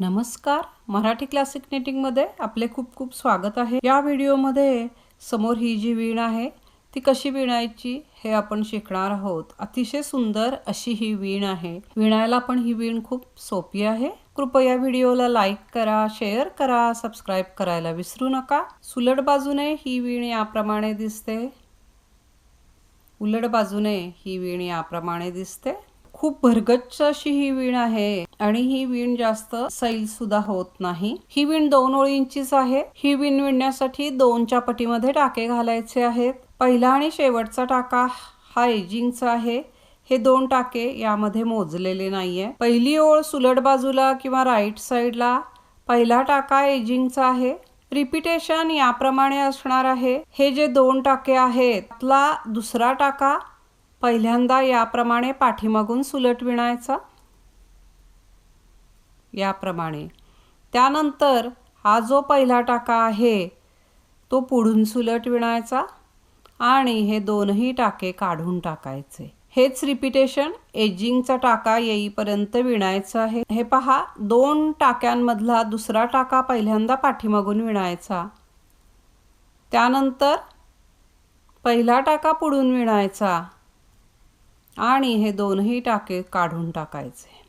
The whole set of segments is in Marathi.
नमस्कार. मराठी क्लासिक नेटिंगमध्ये आपले खूप खूप स्वागत आहे. या व्हिडिओमध्ये समोर ही जी वीण आहे ती कशी विणायची हे आपण शिकणार आहोत. अतिशय सुंदर अशी ही वीण आहे. विणायला पण ही वीण खूप सोपी आहे. कृपया व्हिडिओला लाईक करा शेअर करा सबस्क्राईब करायला विसरू नका. सुलट बाजूने ही वीण याप्रमाणे दिसते. उलट बाजूने ही वीण याप्रमाणे दिसते. खूप भरगच्च अशी ही वीण आहे आणि ही वीण जास्त सैल सुद्धा होत नाही. ही वीण दोन ओळींचीच आहे. ही वीण विणण्यासाठी दोनच्या पटीमध्ये टाके घालायचे आहेत. पहिला आणि शेवटचा टाका हा एजिंगचा आहे. हे दोन टाके यामध्ये मोजलेले नाहीये. पहिली ओळ सुलट बाजूला किंवा राईट साईडला. पहिला टाका एजिंगचा आहे. रिपिटेशन याप्रमाणे असणार आहे. हे जे दोन टाके आहेत त्यातला दुसरा टाका पहिल्यांदा याप्रमाणे पाठीमागून सुलट विणायचा? याप्रमाणे. त्यानंतर हा जो पहिला टाका आहे तो पुढून सुलट विणायचा आणि हे दोनही टाके काढून टाकायचे. हेच रिपिटेशन एजिंगचा टाका येईपर्यंत विणायचं आहे. हे पहा दोन टाक्यांमधला दुसरा टाका पहिल्यांदा पाठीमागून विणायचा. त्यानंतर पहिला टाका पुढून विणायचा. आणि हे दोनही टाके काढून टाकायचे.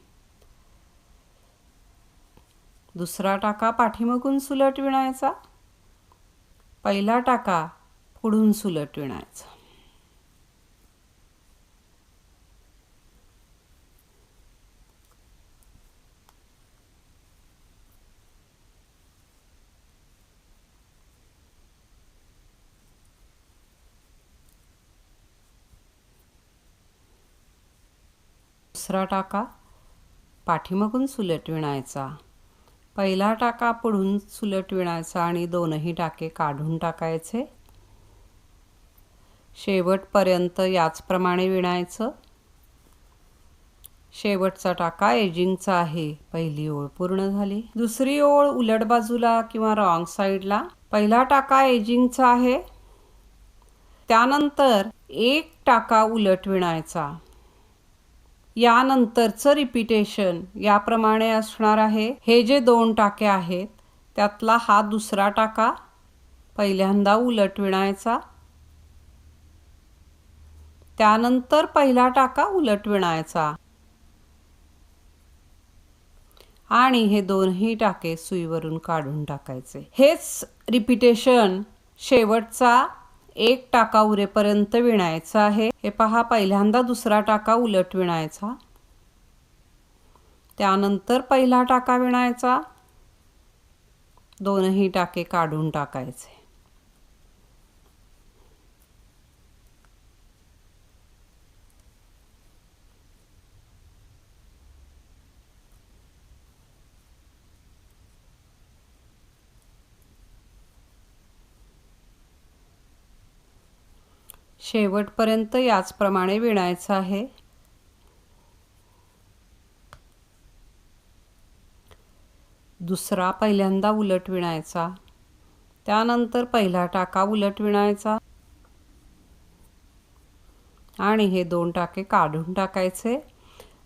दुसरा टाका पाठीमागून सुलट विणायचा. पहिला टाका पुढून सुलट विणायचा. दुसरा टाका. पाठीमागून सुलट विणायचा. पहिला टाका पुढून सुलट विणायचा आणि दोनही टाके काढून टाकायचे. शेवटपर्यंत याचप्रमाणे विणायचं. शेवटचा टाका एजिंगचा आहे. पहिली ओळ पूर्ण झाली. दुसरी ओळ उलट बाजूला किंवा रॉंग साईडला. पहिला टाका एजिंगचा आहे. त्यानंतर एक टाका उलट विणायचा. यानंतरचं रिपिटेशन याप्रमाणे असणार आहे. हे जे दोन टाके आहेत त्यातला हा दुसरा टाका पहिल्यांदा उलट विणायचा. त्यानंतर पहिला टाका उलट विणायचा. आणि हे दोनही टाके सुईवरून काढून टाकायचे. हेच रिपिटेशन शेवटचा एक टाका उरेपर्यंत विणायचा आहे. हे पहा पहिल्यांदा दुसरा टाका उलट विणायचा. त्यानंतर पहिला टाका विणायचा. दोनही टाके काढून टाकायचे. शेवटपर्यंत याचप्रमाणे विणायचं आहे. दुसरा पहिल्यांदा उलट विणायचा. त्यानंतर पहिला टाका उलट विणायचा. आणि हे दोन टाके काढून टाकायचे.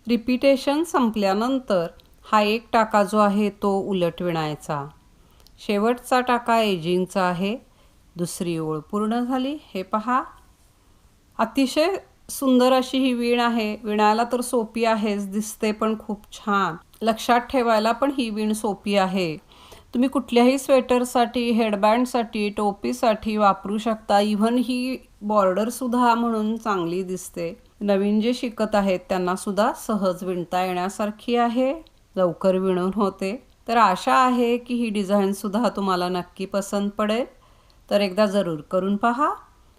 रिपिटेशन संपल्यानंतर हा एक टाका जो आहे तो उलट विणायचा. शेवटचा टाका एजिंगचा आहे. दुसरी ओळ पूर्ण झाली. हे पहा. अतिशय सुंदर अशी ही वीण आहे. विणायला तर सोपी आहेच दिसते पण खूप छान. लक्षात ठेवायला पण ही वीण सोपी आहे. तुम्ही कुठल्याही स्वेटरसाठी हेडबँडसाठी टोपीसाठी वापरू शकता. इव्हन ही बॉर्डरसुद्धा म्हणून चांगली दिसते. नवीन जे शिकत आहेत त्यांनासुद्धा सहज विणता येण्यासारखी आहे. लवकर विणून होते. तर आशा आहे की ही डिझाईनसुद्धा तुम्हाला नक्की पसंत पडेल. तर एकदा जरूर करून पहा.